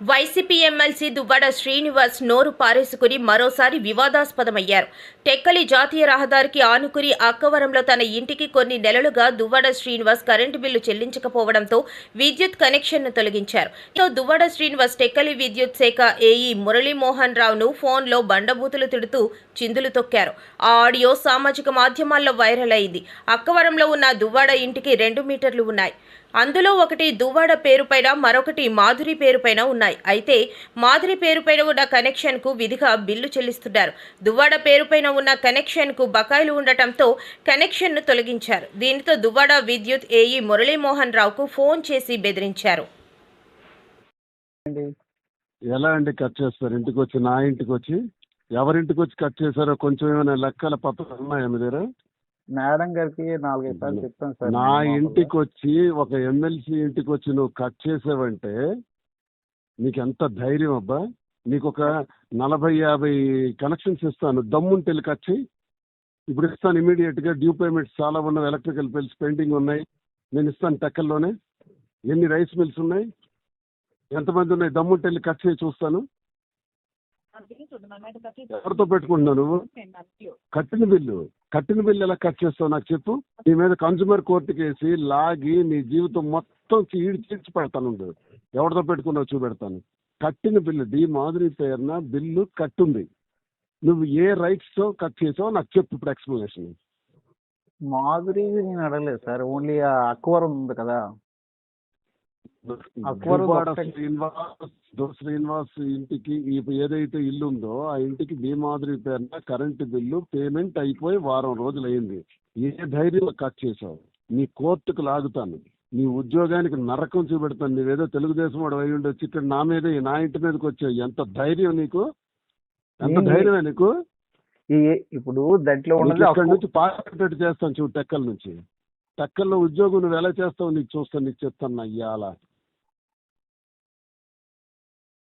YCP MLC Duvvada Srinivas నోరు పారేసుకుని మరోసారి వివాదాస్పదమయ్యారు. టెక్కలి జాతీయ రహదారికి ఆనుకుని అక్కవరంలో తన ఇంటికి కొన్ని నెలలుగా దువ్వాడ శ్రీనివాస్ కరెంటు బిల్లు చెల్లించకపోవడంతో విద్యుత్ కనెక్షన్ను తొలగించారు. దీంతో దువ్వాడ శ్రీనివాస్ టెక్కలి విద్యుత్ శాఖ ఏఈ మురళీమోహన్ రావును ఫోన్లో బండబూతులు తిడుతూ చిందులు తొక్కారు. ఆ ఆడియో సామాజిక మాధ్యమాల్లో వైరల్ అయింది. అక్కవరంలో ఉన్న దువ్వాడ ఇంటికి రెండు మీటర్లు ఉన్నాయి. అందులో ఒకటి దువ్వాడ పేరుపైన మరొకటి మాధురి పేరుపైన ఉన్నాయి. అయితే మాధురి పేరుపైన ఉన్న కనెక్షన్కు విధిగా బిల్లు చెల్లిస్తున్నారు. దువ్వాడ పేరుపైన ఉన్న కనెక్షన్కు బకాయిలు ఉండటంతో కనెక్షన్ను తొలగించారు. దీనితో దువ్వాడ విద్యుత్ ఏఈ మురళీమోహన్ రావుకు ఫోన్ చేసి బెదిరించారు. ఎలా అండి కట్ చేస్తారు? ఇంటికి వచ్చి నా ఇంటికి వచ్చి ఎవరింటికి వచ్చి కట్ చేశారో కొంచెం ఏమైనా లెక్కల పత్రాలు ఉన్నాయా మీ దగ్గర? మేడం గారికి నాలుగైదు సార్లు చెప్తాను సార్. నా ఇంటికి వచ్చి ఒక ఎమ్మెల్సీ ఇంటికి వచ్చి నువ్వు కట్ చేసావంటే నీకు ఎంత ధైర్యం అబ్బా? నీకు ఒక నలభై యాభై కనెక్షన్స్ ఇస్తాను. దమ్ముంటే వెళ్ళి కట్ చేయి ఇప్పుడు ఇస్తాను ఇమీడియట్గా డ్యూ పేమెంట్స్ చాలా ఉన్నాయి. ఎలక్ట్రికల్ బిల్స్ పెండింగ్ ఉన్నాయి. నేను ఇస్తాను టెక్కల్లోనే. ఎన్ని రైస్ మిల్స్ ఉన్నాయి? ఎంతమంది ఉన్నాయి? దమ్ముంటే వెళ్ళి కట్ చేయి చూస్తాను. ఎవరితో పెట్టుకుంటున్నావు నువ్వు? కట్టిన బిల్లు. కట్టిన బిల్లు ఎలా కట్ చేస్తావు నాకు చెప్పు. నీ మీద కన్జ్యూమర్ కోర్టు కేసి లాగి నీ జీవితం మొత్తం చీడి చీడ్చి పెడతాను ఎవరితో పెట్టుకున్నావు చూపెడతాను. కట్టిన బిల్లు డి మాధురి పేరున బిల్లు కట్టుంది. నువ్వు ఏ రైట్స్తో కట్ చేసావో నాకు చెప్పు ఇప్పుడు ఎక్స్ప్లెనేషన్. మాధురి నేను అడగలేదు సార్ ఓన్లీ అక్వరం ఉంది కదా. శ్రీనివాస్ దో శ్రీనివాస్ ఇంటికి ఏదైతే ఇల్లు ఉందో ఆ ఇంటికి డి మాధురి పేరున కరెంటు బిల్లు పేమెంట్ అయిపోయి వారం రోజులు అయింది ఏ ధైర్యం కట్ చేసావు? నీ కోర్టుకు లాగుతాను. నీ ఉద్యోగానికి నరకం చూపెడతాను. నీవేదో తెలుగుదేశం వాడు అయి ఉండొచ్చి. ఇక్కడ నా మీద నా ఇంటి మీదకి వచ్చావు. ఎంత ధైర్యం నీకు? ఎంత ధైర్యమే నీకు? ఇప్పుడు దాంట్లో ఉన్నది ఇక్కడ అక్వ- నుంచి పార్టీ చేస్తాను చూడు టెక్కల నుంచి. టెక్కల్లో ఉద్యోగం నువ్వు ఎలా చేస్తావు నీకు చూస్తాను నీకు చెప్తాను అయ్యాల